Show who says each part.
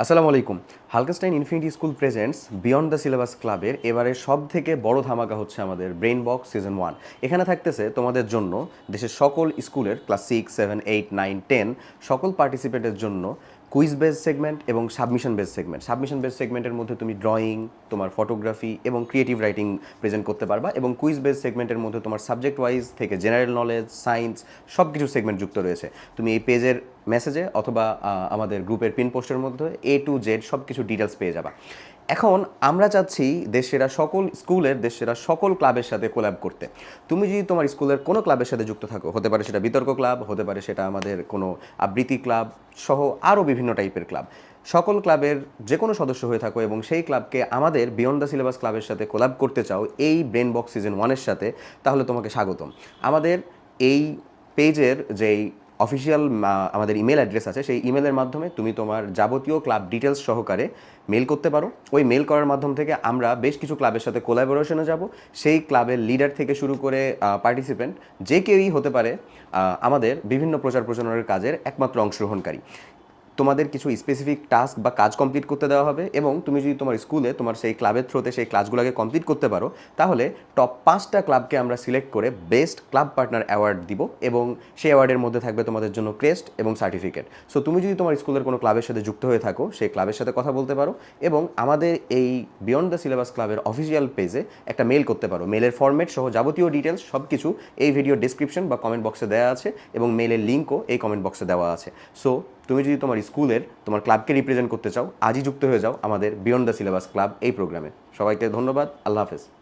Speaker 1: আসসালামু আলাইকুম। হালকাস্টাইন infinity school presents beyond the syllabus ক্লাবের এবারে সব থেকে বড় ধামাকা হচ্ছে আমাদের ব্রেন বক্স সিজন ওয়ান। এখানে থাকতেছে তোমাদের জন্য দেশের সকল স্কুলের class six, seven, eight, nine, ten সকল পার্টিসিপেটের জন্য কুইজ বেস সেগমেন্ট এবং submission base segment. Submission base সেগমেন্টের মধ্যে তুমি ড্রয়িং, তোমার ফটোগ্রাফি এবং ক্রিয়েটিভ রাইটিং প্রেজেন্ট করতে পারবা এবং কুইজ বেস সেগমেন্টের মধ্যে তোমার সাবজেক্ট ওয়াইজ থেকে জেনারেল নলেজ, সায়েন্স সব কিছু সেগমেন্ট যুক্ত রয়েছে। তুমি এই পেজের মেসেজে অথবা আমাদের গ্রুপের পিন পোস্টের মধ্যে এ টু জেড সব কিছু ডিটেলস পেয়ে যাবা। এখন আমরা চাচ্ছি দেশেরা সকল স্কুলের দেশেরা সকল ক্লাবের সাথে কোল্যাব করতে। তুমি যদি তোমার স্কুলের কোনো ক্লাবের সাথে যুক্ত থাকো, হতে পারে সেটা বিতর্ক ক্লাব, হতে পারে সেটা আমাদের কোনো আবৃত্তি ক্লাব সহ আরও বিভিন্ন টাইপের ক্লাব। সকল ক্লাবের যে কোনো সদস্য হয়ে থাকো এবং সেই ক্লাবকে আমাদের বিয়ন্ড দ্য সিলেবাস ক্লাবের সাথে কোলাব করতে চাও, এই ব্রেন বক্স সিজন ওয়ানের সাথে, তাহলে তোমাকে স্বাগতম। আমাদের এই পেজের যেই অফিসিয়াল আমাদের ইমেল অ্যাড্রেস আছে। সেই ইমেলের মাধ্যমে তুমি তোমার যাবতীয় ক্লাব ডিটেলস সহকারে মেল করতে পারো। ওই মেল করার মাধ্যম থেকে আমরা বেশ কিছু ক্লাবের সাথে কোলাবোরেশনে যাব। সেই ক্লাবের লিডার থেকে শুরু করে পার্টিসিপেন্ট যে কেউই হতে পারে আমাদের বিভিন্ন প্রচার প্রচারণের কাজের একমাত্র অংশগ্রহণকারী। তোমাদের কিছু স্পেসিফিক টাস্ক বা কাজ কমপ্লিট করতে দেওয়া হবে এবং তুমি যদি তোমার স্কুলে তোমার সেই ক্লাবের থ্রোতে সেই ক্লাসগুলোকে কমপ্লিট করতে পারো, তাহলে টপ পাঁচটা ক্লাবকে আমরা সিলেক্ট করে বেস্ট ক্লাব পার্টনার অ্যাওয়ার্ড দিব এবং সেই অ্যাওয়ার্ডের মধ্যে থাকবে তোমাদের জন্য ক্রেস্ট এবং সার্টিফিকেট সো তুমি যদি তোমার স্কুলের কোনো ক্লাবের সাথে যুক্ত হয়ে থাকো, সেই ক্লাবের সাথে কথা বলতে পারো এবং আমাদের এই বিয়ন্ড দ্য সিলেবাস ক্লাবের অফিসিয়াল পেজে একটা মেল করতে পারো। মেলের ফরম্যাট সহ যাবতীয় ডিটেলস সব কিছু এই ভিডিও ডিসক্রিপশন বা কমেন্ট বক্সে দেওয়া আছে এবং মেলের লিঙ্কও এই কমেন্ট বক্সে দেওয়া আছে। সো তুমি যদি তোমার স্কুলের, তোমার ক্লাবকে রিপ্রেজেন্ট করতে চাও, আজই যুক্ত হয়ে যাও আমাদের বিয়ন্ড দ্য সিলেবাস ক্লাব এই প্রোগ্রামে। সবাইকে ধন্যবাদ, আল্লাহ হাফেজ।